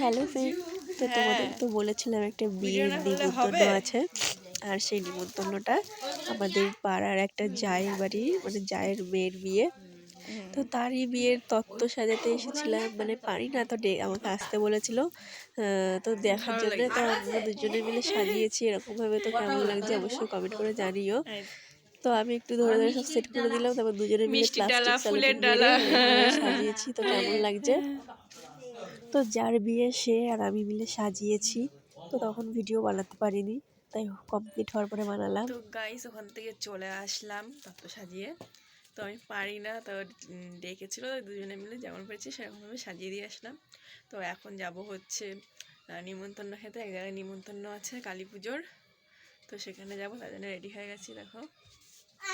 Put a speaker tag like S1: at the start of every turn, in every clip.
S1: Hello friend তো তোমাদের তো বলেছিলাম একটা বিয়ের নিমন্ত্রণ আছে। আর সেই নিমন্ত্রণটা আমাদের পাড়ার একটা জায়ের বাড়ি মানে জায়ের মেয়ের বিয়ে। তো তারই বিয়ের তত্ত্ব সাজাতে এসেছিলাম। মানে পারি না তো ডে আমাকে আসতে বলেছিল। তো দেখার জন্য তো আমরা দুজনে মিলে সাজিয়েছি। এরকমভাবে তো কেমন লাগছে অবশ্যই কমেন্ট করে জানিও। তো আমি একটু ধরে ধরে সব সেট করে দিলাম। তারপর দুজনে মিলে প্লাস্টিক। সাজিয়েছি। তো কেমন লাগছে? তো যার বিয়ে সে আর আমি মিলে সাজিয়েছি। তো তখন ভিডিও বানাতে পারিনি তাই কমপ্লিট হওয়ার পরে বানালাম।
S2: তো গাইস ওখান থেকে চলে আসলাম তত্ত্ব সাজিয়ে। তো আমি পারি না তো ডেকেছিল তো দুজনে মিলে যেমন পেরেছি সেরকমভাবে সাজিয়ে দিয়ে আসলাম। তো এখন যাব হচ্ছে নিমন্ত্রণ খেতে এক জায়গায় নিমন্ত্রণ আছে কালী পুজোর। তো সেখানে যাব তার জন্য রেডি হয়ে গেছি দেখো।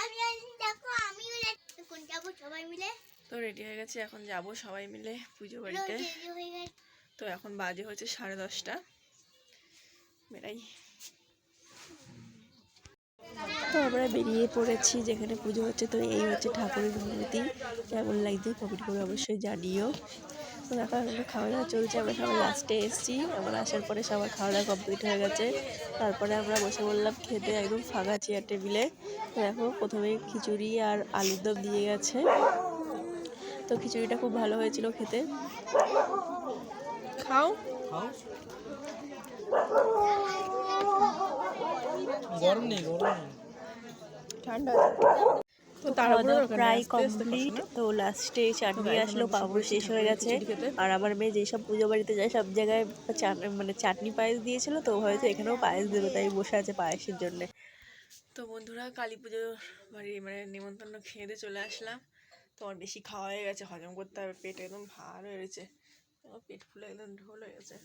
S3: আমি দেখো আমিও এখন যাব সবাই মিলে
S2: তো রেডি হয়ে গেছে এখন যাব সবাই মিলে পুজো বাড়িতে। তো এখন বাজে হচ্ছে সাড়ে দশটা। বেড়াই।
S1: তো আমরা বেরিয়ে পড়েছি যেখানে পুজো হচ্ছে তো এই হচ্ছে ঠাকুরের মূর্তি। কেমন লাগছে কমেন্ট করে অবশ্যই জানিও। তো দেখো এখন খাওয়া দাওয়া চলছে আমরা সবাই লাস্টে এসেছি। আমরা আসার পরে সবার খাওয়া দাওয়া কমপ্লিট হয়ে গেছে। তারপরে আমরা বসে বললাম খেতে একদম ফাঁকা চেয়ার টেবিলে তো দেখো প্রথমে খিচুড়ি আর আলুর দম দিয়ে গেছে। তো খিচুড়িটা খুব ভালো হয়েছিল খেতে।
S2: খাও।
S4: গরম নেই গরম
S2: ঠান্ডা। তো
S1: খাওয়া দাওয়া প্রায় কমপ্লিট তো লাস্টে চাটনি আসলো পাঁপড় শেষ হয়ে গেছে।
S2: খেতে।
S1: আর আমার মেয়ে যেসব পুজো বাড়িতে যায় সব জায়গায় চাট- মানে চাটনি পায়েস দিয়েছিল তো হয়তো এখানেও পায়েস দেবে তাই বসে আছে পায়েসের জন্য।
S2: তো বন্ধুরা কালী পুজো বাড়ি মানে নিমন্ত্রণ খেয়ে দিয়ে চলে আসলাম। তো আমার বেশি খাওয়া হয়ে গেছে, হজম করতে হবে, পেট একদম ভার হয়ে গেছে পেট ফুলে একদম ঢোল হয়ে গেছে।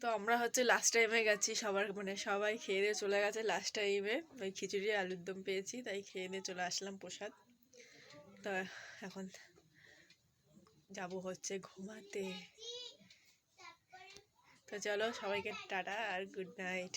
S2: তো আমরা হচ্ছে লাস্ট টাইমে গেছি, সবার মানে সবাই খেয়ে দিয়ে চলে গেছে লাস্ট টাইমে ওই খিচুড়ি আলুর দম পেয়েছি, তাই খেয়ে নিয়ে চলে আসলাম প্রসাদ। তো এখন যাব হচ্ছে ঘুমাতে। তো চলো সবাইকে টাটা আর গুড নাইট